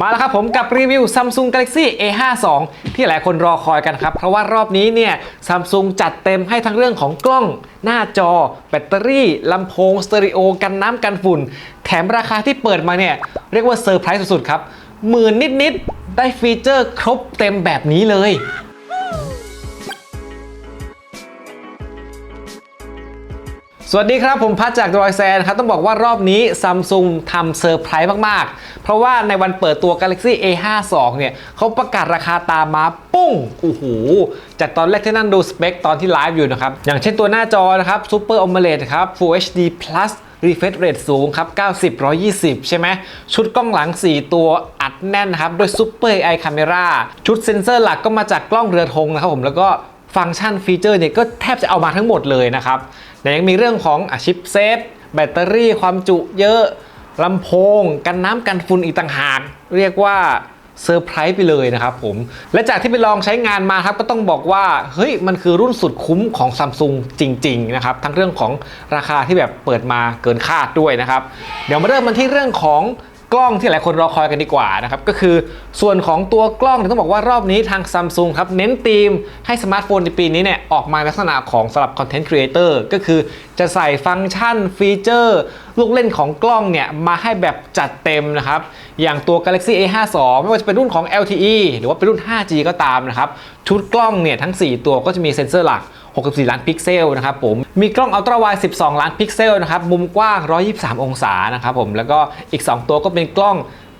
มาแล้วครับผมกับรีวิว Samsung Galaxy A52 ที่หลายคนรอคอยกันครับ เพราะว่ารอบนี้เนี่ย Samsung จัดเต็มให้ทั้งเรื่องของกล้อง หน้าจอ แบตเตอรี่ลำโพงสเตอริโอกันน้ำกันฝุ่น แถมราคาที่เปิดมาเนี่ย เรียกว่าเซอร์ไพรส์สุดๆครับหมื่นนิดๆ ได้ฟีเจอร์ครบเต็มแบบนี้เลย สวัสดีครับผมพัดจากดอยแซนครับต้องบอกว่ารอบนี้ Samsung ทำเซอร์ไพรส์มาก ๆ เพราะว่าในวันเปิดตัว Galaxy A52 เนี่ยเขาประกาศราคาตามมาปุ้งโอ้โหจากตอนแรกที่นั่นดูสเปคตอนที่ไลฟ์อยู่นะครับ อย่างเช่นตัวหน้าจอนะครับ Super AMOLED ครับ Full HD Plus refresh rate สูงครับ 90 120 ใช่ไหม ชุดกล้องหลัง 4 ตัวอัดแน่นครับ ด้วย Super AI Camera ชุดเซ็นเซอร์หลักก็มาจากกล้องเรือธงนะครับผมแล้วก็ฟังก์ชันฟีเจอร์เนี่ยก็แทบจะเอามาทั้งหมดเลยนะครับ แต่ยังมีเรื่องของอชิปเซฟแบตเตอรี่ความจุเยอะลำโพง กันน้ำกันฝุ่นอีกต่างหาก เรียกว่าเซอร์ไพรส์ไปเลยนะครับผม และจากที่ไปลองใช้งานมาครับ ก็ต้องบอกว่า เฮ้ย มันคือรุ่นสุดคุ้มของซัมซุงจริง ๆ นะครับ ทั้งเรื่องของราคาที่แบบเปิดมาเกินคาดด้วยนะครับ เดี๋ยวมาเริ่มกันที่เรื่องของ กล้องที่หลายคนรอคอยกันดีกว่านะครับก็คือส่วนของตัวกล้องเนี่ยต้องบอกว่ารอบนี้ทาง Samsung ครับเน้นธีมให้สมาร์ทโฟนในปีนี้เนี่ยออกมาลักษณะของสำหรับคอนเทนต์ครีเอเตอร์ก็คือจะใส่ฟังก์ชันฟีเจอร์ ลูกเล่นของกล้องเนี่ยมาให้แบบจัดเต็มนะครับอย่างตัว Galaxy A52 ไม่ว่าจะเป็นรุ่นของ LTE หรือว่าเป็นรุ่น 5G ก็ตามนะครับชุดกล้องเนี่ยทั้ง 4 ตัวก็จะมีเซ็นเซอร์หลัก 64 ล้านพิกเซลนะครับผม มีกล้องอัลตร้าไวด์12 ล้านพิกเซลนะครับ มุมกว้าง 123 องศานะครับผม แล้วก็อีก 2 ตัวก็เป็นกล้อง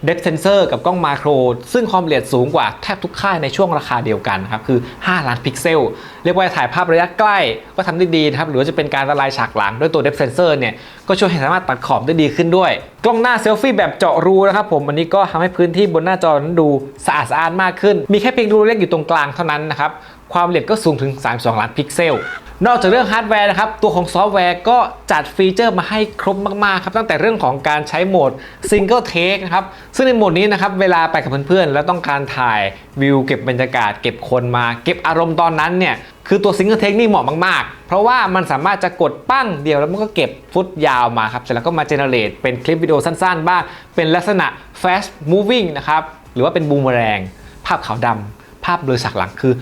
Depth Sensor กับกล้องมาโคร ซึ่งความละเอียดสูงกว่าแทบทุกค่ายในช่วงราคาเดียวกันครับคือ 5 ล้านพิกเซล เรียกว่าถ่ายภาพระยะใกล้ก็ทำได้ดีนะครับหรือจะเป็นการละลายฉากหลังด้วยตัว Depth Sensor เนี่ยก็ช่วยให้สามารถตัดขอบได้ดีขึ้นด้วย กล้องหน้าเซลฟี่แบบเจาะรูนะครับผมอันนี้ก็ทำให้พื้นที่บนหน้าจอนั้นดูสะอาดสะอ้านมากขึ้น มีแค่เพียงรูเล็กอยู่ตรงกลางเท่านั้นนะครับความละเอียดก็สูงถึง 32 ล้านพิกเซล นอกจากเรื่องฮาร์ดแวร์นะครับ ตัวของซอฟต์แวร์ก็จัดฟีเจอร์มาให้ครบมากๆครับ ตั้งแต่เรื่องของการใช้โหมด Single Take นะครับ ซึ่งในโหมดนี้นะครับ เวลาไปกับเพื่อนๆ แล้วต้องการถ่ายวิวเก็บบรรยากาศ เก็บคนมา เก็บอารมณ์ตอนนั้นเนี่ย คือตัว Single Take นี่เหมาะมากๆ เพราะว่ามันสามารถจะกดปั้งเดียวแล้วมันก็เก็บฟุตยาวมาครับ เสร็จแล้วก็มาเจเนเรตเป็นคลิปวิดีโอสั้นๆ บ้าง เป็นลักษณะ fast moving นะครับ หรือว่าเป็นบูมแรง ภาพขาวดำภาพเบลอฉากหลังคือ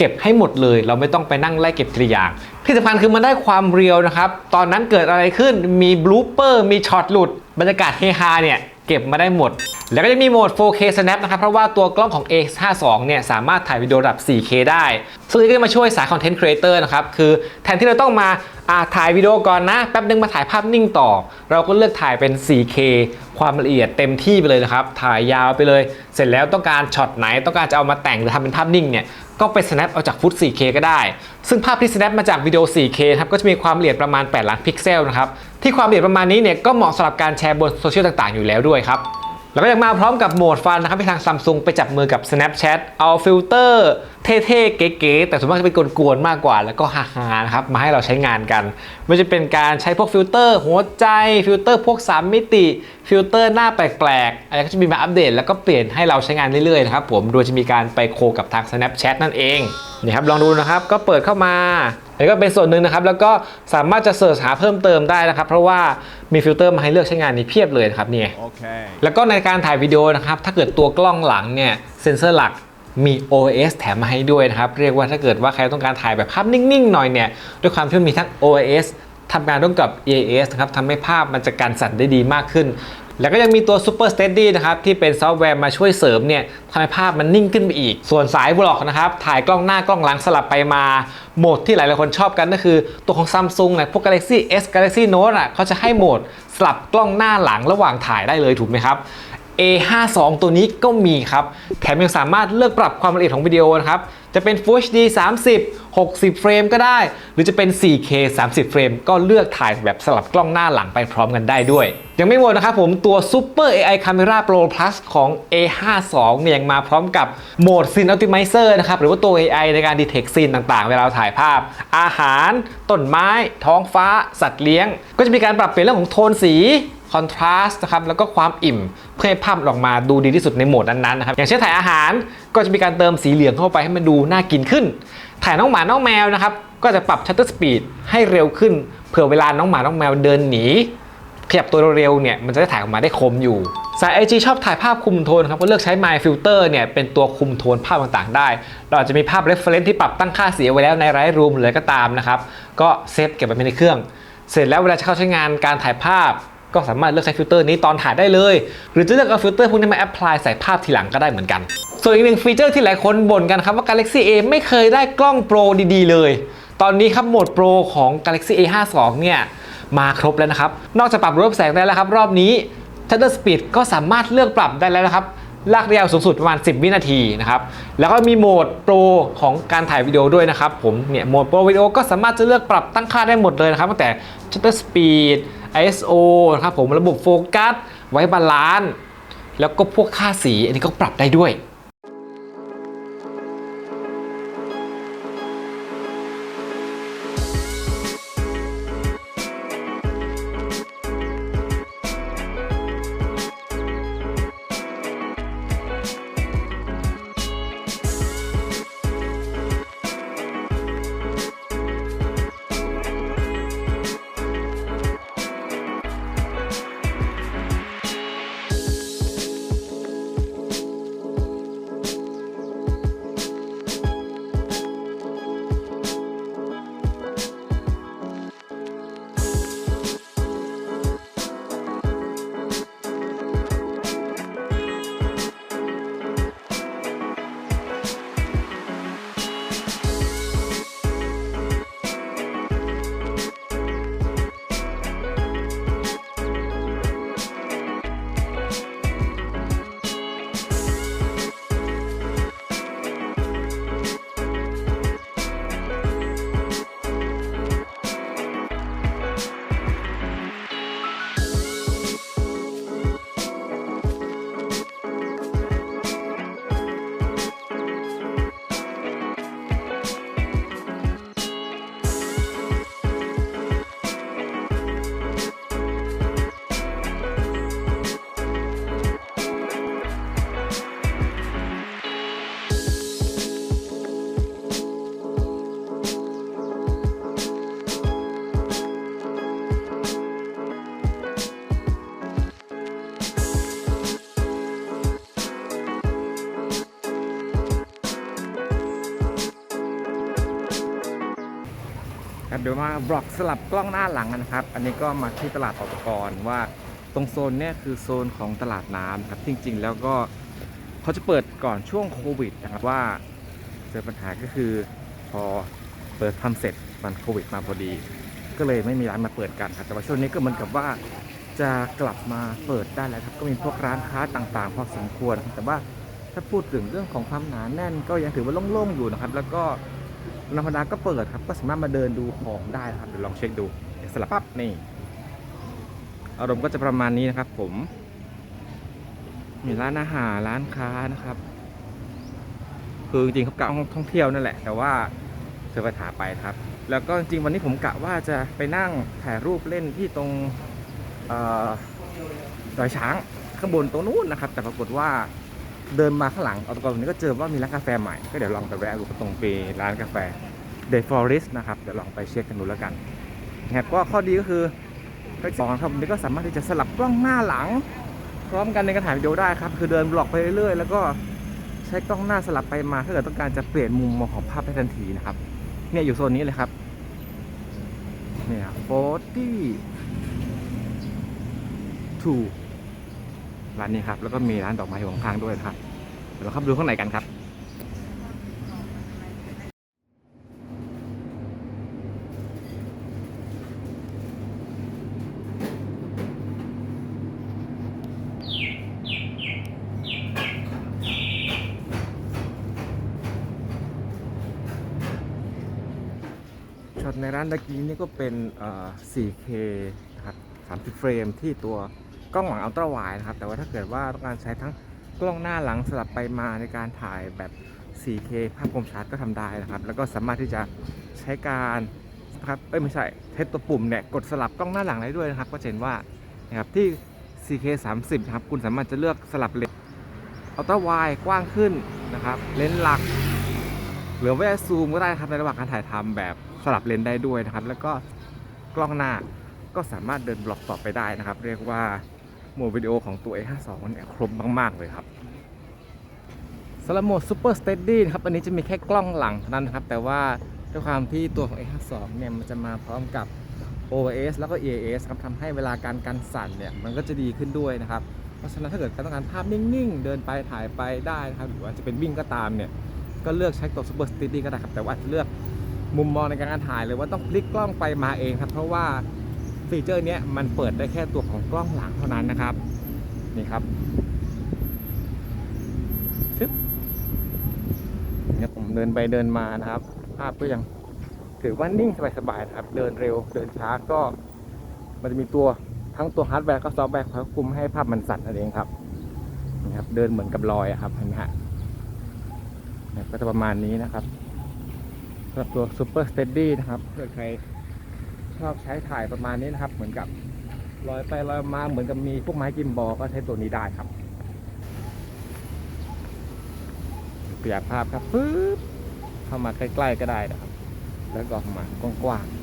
เก็บให้หมดเลย เราไม่ต้องไปนั่งไล่เก็บทีละอย่างที่สำคัญคือมันได้ความเรียวนะครับ ตอนนั้นเกิดอะไรขึ้นมีบลูเปอร์มีช็อตหลุดบรรยากาศเฮฮาเนี่ย เก็บมาได้หมด แล้วก็ยังมีโหมด 4K Snap นะครับ เพราะว่าตัวกล้องของ A52 เนี่ยสามารถถ่ายวิดีโอระดับ 4K ได้ ซึ่งนี่ก็จะมาช่วยสายคอนเทนต์ครีเอเตอร์นะครับ คือแทนที่เราต้องมาอ่าถ่ายวิดีโอก่อนนะ แป๊บนึงมาถ่ายภาพนิ่งต่อ เราก็เลือกถ่ายเป็น 4K ความละเอียดเต็มที่ไปเลยนะครับ ถ่ายยาวไปเลย เสร็จแล้วต้องการช็อตไหน ต้องการจะเอามาแต่งหรือทำเป็นภาพนิ่งเนี่ย ก็ไป snap เอาจากฟุต 4K ก็ได้ ซึ่งภาพที่ snap มาจากวิดีโอ 4K ครับก็จะมีความละเอียดประมาณ 8 ล้านพิกเซลนะครับที่ความละเอียดประมาณนี้เนี่ยก็เหมาะสำหรับการแชร์บนโซเชียลต่างๆ อยู่แล้วด้วยครับ แล้วก็ยังมาพร้อมกับโหมดฟันนะครับที่ทาง Samsung ไปจับมือกับ Snapchat เอาฟิลเตอร์เท่ๆ เก๋ๆ แต่ส่วนมากจะเป็นกวนๆ มากกว่า แล้วก็ฮาๆนะครับ มาให้เราใช้งานกัน ไม่ว่าจะเป็นการใช้พวกฟิลเตอร์หัวใจ ฟิลเตอร์พวก 3 มิติ ฟิลเตอร์หน้าแปลกๆ อะไรก็จะมีมาอัปเดต แล้วก็เปลี่ยนให้เราใช้งานเรื่อยๆ นะครับผม โดยจะมีการไปโคกับทาง Snapchat นั่นเองนี่ครับลองดูนะครับก็เปิดเข้ามา อันนี้ก็เป็นส่วนหนึ่งนะครับ แล้วก็สามารถจะเสิร์ชหาเพิ่มเติมได้นะครับ เพราะว่ามีฟิลเตอร์มาให้เลือกใช้งานนี้เพียบเลยนะครับเนี่ย Okay. แล้วก็ในการถ่ายวิดีโอนะครับ ถ้าเกิดตัวกล้องหลังเนี่ยเซ็นเซอร์หลักมี OIS แถมมาให้ด้วยนะครับ เรียกว่าถ้าเกิดว่าใครต้องการถ่ายแบบภาพนิ่งๆหน่อยเนี่ย ด้วยความที่มันมีทั้ง OIS ทำงานร่วมกับ EAS นะครับทำให้ภาพมันจะการสั่นได้ดีมากขึ้น แล้วก็ยังมีตัว Super Steady นะครับที่เป็นซอฟต์แวร์มาช่วยเสริมเนี่ยทำให้ภาพมันนิ่งขึ้นไปอีก ส่วนสายบล็อกนะครับถ่ายกล้องหน้ากล้องหลังสลับไปมาโหมดที่หลายๆคนชอบกันก็คือ ตัวของ Samsung นะพวก Galaxy S Galaxy Note อะเขาจะให้โหมดสลับกล้องหน้าหลังระหว่างถ่ายได้เลยถูกไหมครับ A52 ตัวนี้ก็มีครับ แถมยังสามารถเลือกปรับความละเอียดของวิดีโอนะครับ จะเป็น Full HD 30 60 เฟรมก็ได้ หรือจะเป็น 4K 30 เฟรม ก็เลือกถ่ายแบบสลับกล้องหน้าหลังไปพร้อมกันได้ด้วย ยังไม่หมดนะครับผมตัว Super AI Camera Pro Plus ของ A52 เนี่ยยังมาพร้อมกับโหมด Scene Optimizer นะครับ หรือว่าตัว AI ในการ detect scene ต่างๆ เวลาเราถ่ายภาพ อาหาร ต้นไม้ ท้องฟ้า สัตว์เลี้ยง ก็จะมีการปรับเปลี่ยนเรื่องของโทนสี คอนทราสต์นะครับแล้วก็ความอิ่มเพื่อให้ภาพออกมาดูดีที่สุดในโหมดนั้นๆนะครับอย่างเช่นถ่ายอาหารก็จะมีการเติมสีเหลืองเข้าไปให้มันดูน่ากินขึ้น ถ่ายน้องหมาน้องแมวนะครับก็จะปรับชัตเตอร์สปีดให้เร็วขึ้นเผื่อเวลาน้องหมาน้องแมวเดินหนีขยับตัวเร็วเนี่ยมันจะได้ถ่ายออกมาได้คมอยู่ สาย IG ชอบถ่ายภาพคุมโทนครับก็เลือกใช้ My Filter เนี่ยเป็นตัวคุมโทนภาพต่างๆ ได้ เราอาจจะมีภาพ reference ที่ปรับตั้งค่าเสียไว้แล้วใน Lightroom หรือก็ตามนะครับ ก็เซฟเก็บไว้ในเครื่อง เสร็จแล้วเวลาจะเข้าใช้งานการถ่ายภาพ ก็สามารถเลือกใช้ฟิลเตอร์นี้ตอนถ่ายได้เลย หรือจะเลือกเอาฟิลเตอร์พวกนี้มาแอพพลายใส่ภาพทีหลังก็ได้เหมือนกัน ส่วนอีกหนึ่งฟีเจอร์ที่หลายคนบ่นกันครับว่า Galaxy A ไม่เคยได้กล้องโปรดีๆ เลย ตอนนี้ครับโหมดโปรของ Galaxy A 5 2เนี่ยมาครบแล้วนะครับ นอกจากปรับรูปแสงได้แล้วครับ รอบนี้ Shutter Speed ก็สามารถเลือกปรับได้แล้วนะครับลากระยะสูงสุดประมาณ 10 วินาทีนะครับ แล้วก็มีโหมดโปรของการถ่ายวิดีโอด้วยนะครับผม เนี่ย โหมดโปรวิดีโอก็สามารถจะเลือกปรับตั้งค่าได้หมดเลยนะครับตั้งแต่ Shutter Speed ISO นะครับผมระบบโฟกัส ไว้บาลานซ์แล้วก็พวกค่าสีอันนี้ก็ปรับได้ด้วย เดี๋ยวมาบล็อกสลับกล้องหน้าหลังกันนะครับ อันนี้ก็มาที่ตลาดปกรว่าตรงโซนเนี้ยคือโซนของตลาดน้ำครับจริง ๆ แล้วก็เขาจะเปิดก่อนช่วงโควิดนะครับว่าเจอปัญหาก็คือพอเปิดทำเสร็จมันโควิดมาพอดี ก็เลยไม่มีร้านมาเปิดกันครับแต่ว่าช่วงนี้ก็เหมือนกับว่าจะกลับมาเปิดได้แล้วครับก็มีพวกร้านค้าต่างๆพอสมควรแต่ว่าถ้าพูดถึงเรื่องของความหนาแน่นก็ยังถือว่าโล่งๆอยู่นะครับ แล้วก็ ธรรมดาก็เปิดครับ ก็สามารถมาเดินดูของได้นะครับ เดี๋ยวลองเช็คดูสลับปั๊บนี่ อารมณ์ก็จะประมาณนี้นะครับ ผม มีร้านอาหารร้านค้านะครับ คือจริงๆเขากะท่องเที่ยวนั่นแหละ แต่ว่าเจอปัญหาไปครับ แล้วก็จริงวันนี้ผมกะว่าจะไปนั่งถ่ายรูปเล่นที่ตรงดอยช้างข้างบนตรงนู้นนะครับ แต่ปรากฏว่า เดินมาข้างหลังเอาตรนี้ก็เจอว่ามีร้านกาแฟใหม่ ก็เดี๋ยวลองไปแวะดูตรงเปร้านกาแฟ The Forest นะครับ เดี๋ยวลองไปเช็คกันดูแล้วกันนะครับก็ข้อดีก็คือไปสองครับนี้ก็สามารถที่จะสลับกล้องหน้าหลัง พร้อมกันในการถ่ายวิดีโอได้ครับ คือเดินบล็อกไปเรื่อยๆ แล้วก็ใช้กล้องหน้าสลับไปมา ถ้าเกิดต้องการจะเปลี่ยนมุมมองของภาพได้ทันทีนะครับ เนี่ยอยู่โซนนี้เลยครับ เนี่ยโฟตี้ทู ร้านนี้ครับ แล้วก็มีร้านดอกไม้ขอยู่ข้างด้วยนะครับ เดี๋ยวเราเข้าไปดูข้างในกันครับช็อตในร้านตะกี้นี่ก็เป็น 4K นะครับ30 เฟรมที่ตัว กล้องหลังอัลตร้าไวด์นะครับ แต่ว่าถ้าเกิดว่าต้องการใช้ทั้งกล้องหน้าหลังสลับไปมาในการถ่ายแบบ 4K ภาพคมชัดก็ทำได้นะครับ แล้วก็สามารถที่จะใช้การนะครับเอ้ยไม่ใช่เทสตัวปุ่มเนี่ยกดสลับกล้องหน้าหลังได้ด้วยนะครับ ก็เห็นว่านะครับที่ 4K 30นะครับคุณสามารถจะเลือกสลับเลนส์อัลตร้าไวด์กว้างขึ้นนะครับ เลนส์หลักหรือว่าซูมก็ได้ครับในระหว่างการถ่ายทำแบบสลับเลนส์ได้ด้วยนะครับ แล้วก็กล้องหน้าก็สามารถเดินบล็อกต่อไปได้นะครับ เรียกว่า หมดวิดีโอของตัว A52 เนี่ยครบมากๆเลยครับสำหรับโหมด Super Steady นะครับ อันนี้จะมีแค่กล้องหลังเท่านั้นนะครับ แต่ว่าด้วยความที่ตัวของ A52 เนี่ยมันจะมาพร้อมกับ OS แล้วก็ EAS ครับทำให้เวลาการกันสั่นเนี่ยมันก็จะดีขึ้นด้วยนะครับ เพราะฉะนั้นถ้าเกิดการต้องการภาพนิ่งๆ เดินไปถ่ายไปได้นะครับ หรือว่าจะเป็นวิ่งก็ตามเนี่ยก็เลือกใช้ตัว Super Steady ก็ได้ครับ แต่ว่าจะเลือกมุมมองในการถ่ายเลยว่าต้องพลิกกล้องไปมาเองครับ เพราะว่า ฟีเจอร์นี้มันเปิดได้แค่ตัวของกล้องหลังเท่านั้นนะครับ นี่ครับซึบเนี่ยผมเดินไปเดินมานะครับ ภาพก็ยังถือว่านิ่งสบายๆนะครับ เดินเร็วเดินช้าก็ มันจะมีตัวทั้งตัวฮาร์ดแวร์ก็ซอฟต์แวร์ควบคุมให้ภาพมันสั่นนั่นเองครับนี่ครับ เดินเหมือนกับลอยครับเห็นไหมฮะนี่ก็จะประมาณนี้นะครับสำหรับตัว Super Steady นะครับถ้าใคร ชอบใช้ถ่ายประมาณนี้นะครับ เหมือนกับลอยไปลอยมาเหมือนกับมีพวกไม้กิมบอก็ใช้ตัวนี้ได้ครับเปรียบภาพครับปึ๊บเข้ามาใกล้ ๆก็ได้นะครับ แล้วก็ออกมากว้างๆ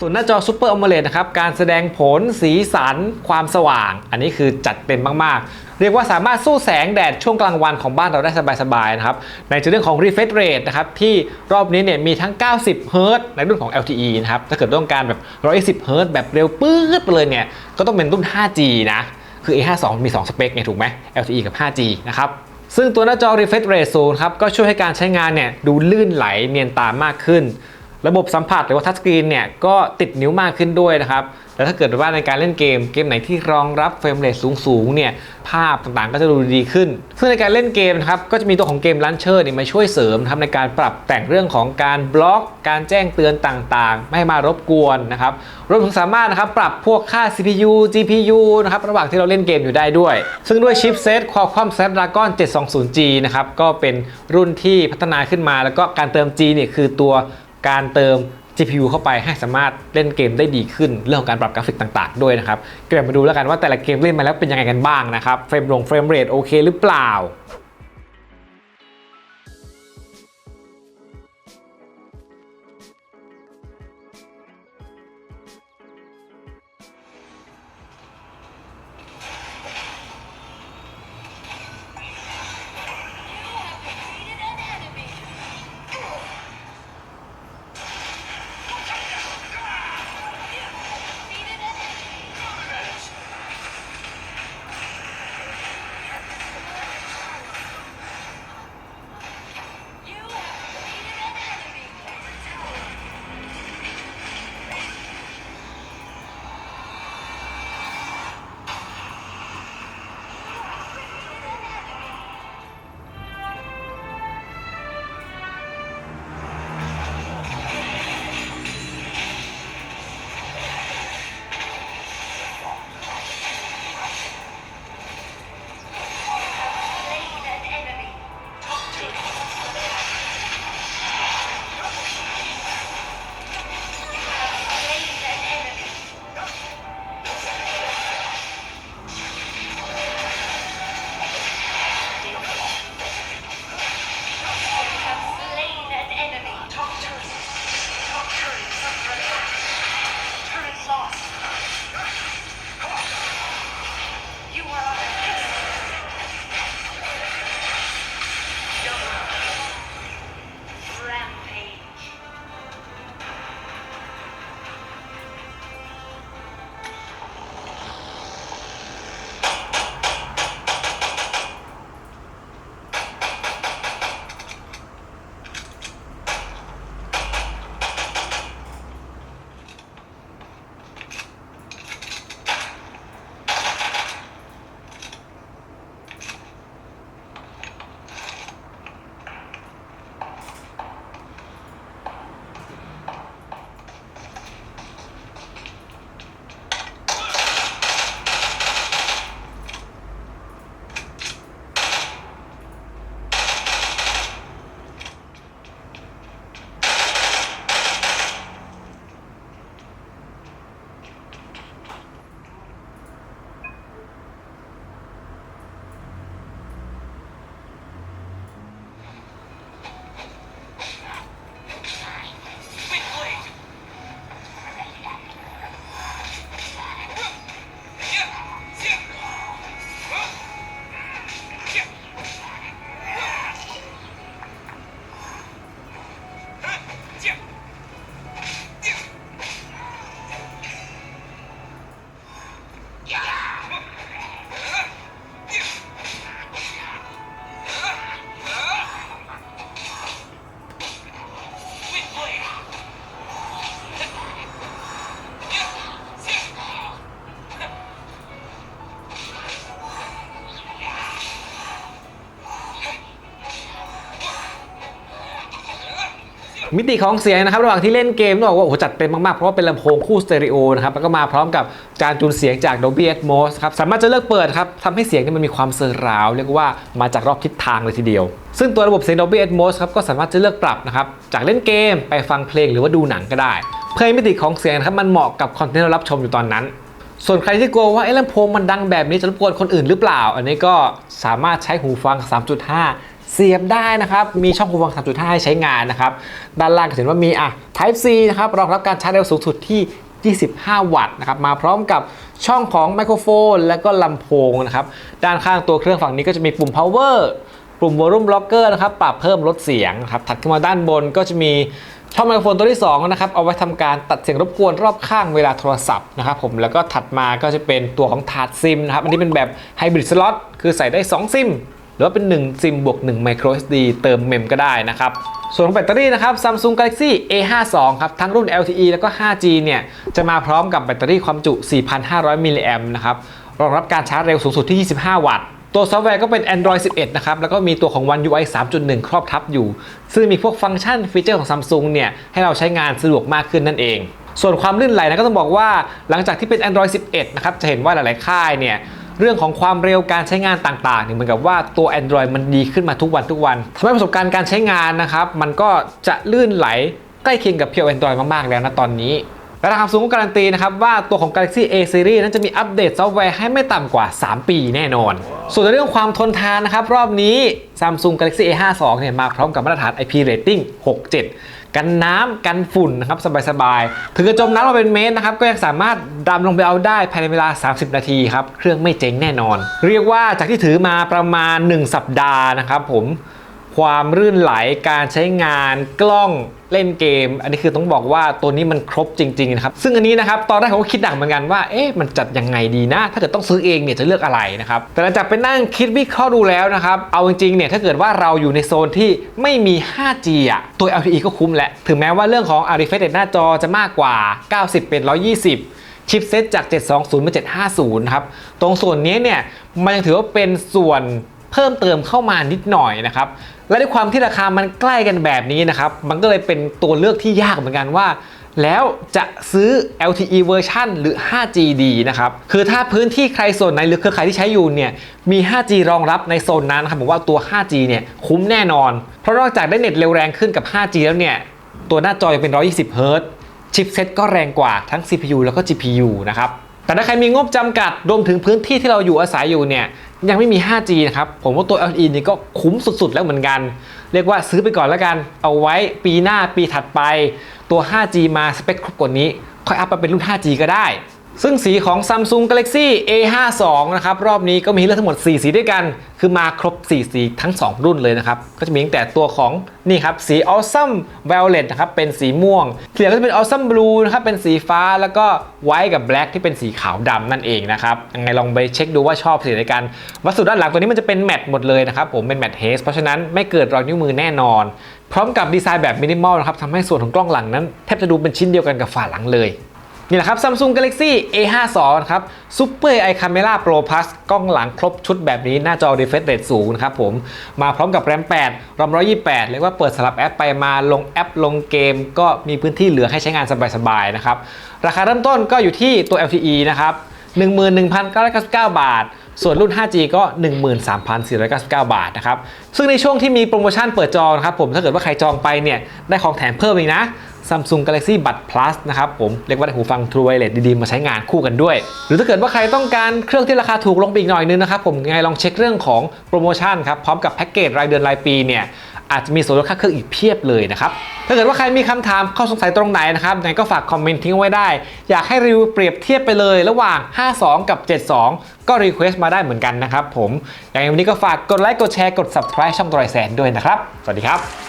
ส่วนหน้าจอ Super AMOLED นะครับ การแสดงผลสีสันความสว่าง อันนี้คือจัดเต็มมาก ๆ เรียกว่าสามารถสู้แสงแดดช่วงกลางวันของบ้านเราได้สบาย ๆ นะครับ ในเรื่องของ refresh rate นะครับ ที่รอบนี้เนี่ยมีทั้ง 90 Hz ในรุ่นของ LTE นะครับ ถ้าเกิดต้องการแบบ120 Hz แบบเร็วปื๊ดไปเลยเนี่ย ก็ต้องเป็นรุ่น 5G นะ คือ A52 มี 2 สเปคไงถูกไหม LTE กับ 5G นะครับซึ่งตัวหน้าจอ refresh rate สูงครับก็ช่วยให้การใช้งานเนี่ยดูลื่นไหลเนียนตามมากขึ้น ระบบสัมผัสหรือว่าทัชสกรีนเนี่ยก็ติดนิ้วมากขึ้นด้วยนะครับ แล้วถ้าเกิดว่าในการเล่นเกมเกมไหนที่รองรับเฟรมเรทสูงๆเนี่ยภาพต่างๆก็จะดูดีขึ้น ซึ่งในการเล่นเกมนะครับก็จะมีตัวของเกมลันเชอร์นี่มาช่วยเสริมนะครับในการปรับแต่งเรื่องของการบล็อก การแจ้งเตือนต่างๆ ไม่ให้มารบกวนนะครับรวมถึงสามารถนะครับปรับพวกค่า CPU GPU นะครับระหว่างที่เราเล่นเกมอยู่ได้ด้วย ซึ่งด้วยชิปเซต Qualcomm Snapdragon 720G นะครับก็เป็นรุ่นที่พัฒนาขึ้นมาแล้วก็การเติม G เนี่ยคือตัว การเติม GPU เข้าไปให้สามารถเล่นเกมได้ดีขึ้น เรื่องของการปรับกราฟิกต่างๆ ด้วยนะครับ เก็เดี๋ยวมาดูแล้วกันว่าแต่ละเกมเล่นมาแล้วเป็นยังไงกันบ้างนะครับ เฟรมลงเฟรมเรทโอเคหรือเปล่า มิติของเสียงนะครับระหว่างที่เล่นเกมต้องบอกว่าโอ้โหจัดเต็มมากๆ เพราะว่าเป็นลำโพงคู่สเตอริโอนะครับแล้วก็มาพร้อมกับการจูนเสียงจาก Dolby Atmos ครับสามารถจะเลือกเปิดครับทำให้เสียงนี่มันมีความเซอร์ราว์เรียกว่ามาจากรอบทิศทางเลยทีเดียว ซึ่งตัวระบบเสียง Dolby Atmos ครับก็สามารถจะเลือกปรับนะครับจากเล่นเกมไปฟังเพลงหรือว่าดูหนังก็ได้ เพื่อให้มิติของเสียงครับมันเหมาะกับคอนเทนต์รับชมอยู่ตอนนั้นส่วนใครที่กลัวว่าไอ้ลำโพงมันดังแบบนี้จะรบกวนคนอื่นหรือเปล่า อันนี้ก็สามารถใช้หูฟัง 3.5 เสียบได้นะครับ มีช่องหูฟัง 3.5 ให้ใช้งานนะครับ ด้านล่างก็เห็นว่ามีอะ Type C นะครับรองรับการชาร์จเร็วสูงสุดที่ 25 วัตต์นะครับมาพร้อมกับช่องของไมโครโฟน และก็ลำโพงนะครับ ด้านข้างตัวเครื่องฝั่งนี้ก็จะมีปุ่ม power ปุ่ม volume blocker นะครับ ปรับเพิ่มลดเสียงครับ ถัดขึ้นมาด้านบนก็จะมีช่องไมโครโฟนตัวที่2นะครับ เอาไว้ทำการตัดเสียงรบกวนรอบข้างเวลาโทรศัพท์นะครับผม แล้วก็ถัดมาก็จะเป็นตัวของถาดซิมนะครับ อันนี้เป็นแบบไฮบริดสล็อต คือใส่ได้ 2 ซิม รือว่าเป็น 1 ซิมบวก 1 micro SD เติมเมมก็ได้นะครับ ส่วนของแบตเตอรี่นะครับ Samsung Galaxy A52 ครับ ทั้งรุ่น LTE แล้วก็ 5G เนี่ยจะมาพร้อมกับแบตเตอรี่ความจุ 4,500 มิลลิแอมนะครับรองรับการชาร์จเร็วสูงสุดที่ 25 วัตต์ตัวซอฟต์แวร์ก็เป็น Android 11 นะครับ แล้วก็มีตัวของ One UI 3.1 ครอบทับอยู่ ซึ่งมีพวกฟังก์ชันฟีเจอร์ของ Samsung เนี่ยให้เราใช้งานสะดวกมากขึ้นนั่นเองส่วนความลื่นไหลนะก็ต้องบอกว่าหลังจากที่เป็น Android 11 นะครับ จะเห็นว่าหลาย ๆ ค่ายเนี่ย เรื่องของความเร็วการใช้งานต่างๆเนี่ยเหมือนกับว่าตัว Android มันดีขึ้นมาทุกวันทุกวันทำให้ประสบการณ์การใช้งานนะครับ มันก็จะลื่นไหลใกล้เคียงกับเพียว Android มากๆ แล้วนะตอนนี้และทาง Samsung ก็การันตีนะครับว่าตัวของ Galaxy A Series นั้นจะมีอัปเดตซอฟต์แวร์ให้ไม่ต่ำกว่า 3 ปีแน่นอน ส่วนในเรื่องความทนทานนะครับ รอบนี้ Samsung Galaxy A52 เนี่ยมาพร้อมกับมาตรฐาน IP rating 67 กันน้ำกันฝุ่นนะครับสบายๆถึงจะจมน้ำมาเป็นเมตรนะครับก็ยังสามารถดำลงไปเอาได้ภายในเวลา 30 นาทีครับเครื่องไม่เจ๊งแน่นอน เรียกว่าจากที่ถือมาประมาณ 1 สัปดาห์นะครับผม ความรื่นไหลการใช้งานกล้องเล่นเกม อันนี้คือต้องบอกว่าตัวนี้มันครบจริงๆนะครับซึ่งอันนี้นะครับตอนแรกผมก็คิดหนักเหมือนกันว่าเอ๊ะมันจัดยังไงดีนะ ถ้าเกิดต้องซื้อเองเนี่ยจะเลือกอะไรนะครับแต่หลังจากไปนั่งคิดวิเคราะห์ดูแล้วนะครับเอาจริงๆเนี่ยถ้าเกิดว่าเราอยู่ในโซนที่ไม่มี 5G อะตัว LTE ก็คุ้มแหละถึงแม้ว่าเรื่องของ refresh หน้าจอจะมากกว่า 90 เป็น 120ชิปเซตจาก 720เป็น750นะครับ ตรงส่วนนี้เนี่ย มันยังถือว่าเป็นส่วนเพิ่มเติมเข้ามานิดหน่อยนะครับ และด้วยความที่ราคามันใกล้กันแบบนี้นะครับ มันก็เลยเป็นตัวเลือกที่ยากเหมือนกันว่า แล้วจะซื้อ LTE เวอร์ชันหรือ 5G ดีนะครับ คือถ้าพื้นที่ใครโซนไหนหรือเครือข่ายที่ใช้อยู่เนี่ย มี 5G รองรับในโซนนั้นนะครับผมว่าตัว 5G เนี่ยคุ้มแน่นอน เพราะนอกจากได้เน็ตเร็วแรงขึ้นกับ 5G แล้วเนี่ย ตัวหน้าจอยังเป็น 120เฮิรตซ์ชิปเซ็ตก็แรงกว่าทั้ง CPU แล้วก็ GPU นะครับแต่ถ้าใครมีงบจำกัดรวมถึงพื้นที่ที่เราอยู่อาศัยอยู่เนี่ย ยังไม่มี 5G นะครับ ผมว่าตัว LTE นี่ก็คุ้มสุดๆ แล้วเหมือนกัน เรียกว่าซื้อไปก่อนแล้วกัน เอาไว้ปีหน้าปีถัดไป ตัว 5G มาสเปคครบกว่านี้ ค่อยอัพมาเป็นรุ่น 5G ก็ได้ ซึ่งสีของ Samsung Galaxy A52 นะครับรอบนี้ก็มีเลือกทั้งหมด 4 สีด้วยกัน คือมาครบ 4 สีทั้ง 2 รุ่นเลยนะครับ ก็จะมีตั้งแต่ตัวของนี่ครับสี Awesome Violet นะครับเป็นสีม่วงเหลือก็จะเป็น Awesome Blue นะครับเป็นสีฟ้าแล้วก็ White กับ Black ที่เป็นสีขาวดำนั่นเองนะครับยังไงลองไปเช็คดูว่าชอบสีไหนกัน วัสดุด้านหลังตัวนี้มันจะเป็นแมตต์หมดเลยนะครับผมเป็นแมตต์เฮสเพราะฉะนั้นไม่เกิดรอยนิ้วมือแน่นอน พร้อมกับดีไซน์แบบมินิมอลนะครับทำให้ส่วนของกล้องหลังนั้นแทบจะดูเป็นชิ้นเดียวกันกับฝาหลังเลย นี่แหละครับ Samsung Galaxy A52 นะครับ Super AI Camera Pro Plus กล้องหลังครบชุดแบบนี้หน้าจอ refresh rate สูงนะครับผม มาพร้อมกับ RAM 8 RAM 128 เรียกว่าเปิดสลับแอปไปมาลงแอปลงเกม ก็มีพื้นที่เหลือให้ใช้งานสบายๆนะครับ ราคาเริ่มต้นก็อยู่ที่ตัว LTE นะครับ11,999 บาท ส่วนรุ่น 5G ก็ 13,499 บาทนะครับ ซึ่งในช่วงที่มีโปรโมชั่นเปิดจองนะครับผม ถ้าเกิดว่าใครจองไปเนี่ย ได้ของแถมเพิ่มอีกนะ Samsung Galaxy Buds Plus นะครับผมเรียกว่าได้หูฟัง True Wireless ดีๆ มาใช้งานคู่กันด้วย หรือถ้าเกิดว่าใครต้องการเครื่องที่ราคาถูกลงไปอีกหน่อยนึงนะครับผมไงลองเช็คเรื่องของโปรโมชั่นครับพร้อมกับแพ็กเกจรายเดือนรายปีเนี่ยอาจจะมีส่วนลดค่าเครื่องอีกเพียบเลยนะครับ ถ้าเกิดว่าใครมีคำถามข้อสงสัยตรงไหนนะครับไงก็ฝากคอมเมนต์ทิ้งไว้ได้ อยากให้รีวิวเปรียบเทียบไปเลย ระหว่าง 52 กับ 72 ก็รีเควสต์มาได้เหมือนกันนะครับผม อย่างวันนี้ก็ฝากกดไลค์ กดแชร์ กด subscribe ช่องตัวไรแสนด้วยนะครับ สวัสดีครับ